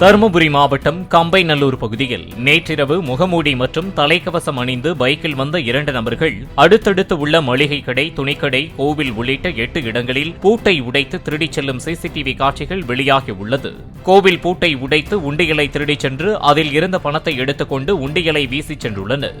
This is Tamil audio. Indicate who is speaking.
Speaker 1: தருமபுரி மாவட்டம் கம்பைநல்லூர் பகுதியில் நேற்றிரவு முகமூடி மற்றும் தலைக்கவசம் அணிந்து பைக்கில் வந்த இரண்டு நபர்கள் அடுத்தடுத்து உள்ள மளிகை கடை துணிக்கடை கோவில் உள்ளிட்ட எட்டு இடங்களில் பூட்டை உடைத்து திருடிச் செல்லும் சிசிடிவி காட்சிகள் வெளியாகியுள்ளது கோவில் பூட்டை உடைத்து உண்டியலை திருடிச் சென்று அதில் இருந்த பணத்தை எடுத்துக்கொண்டு உண்டியலை வீசிச் சென்றுள்ளனர்.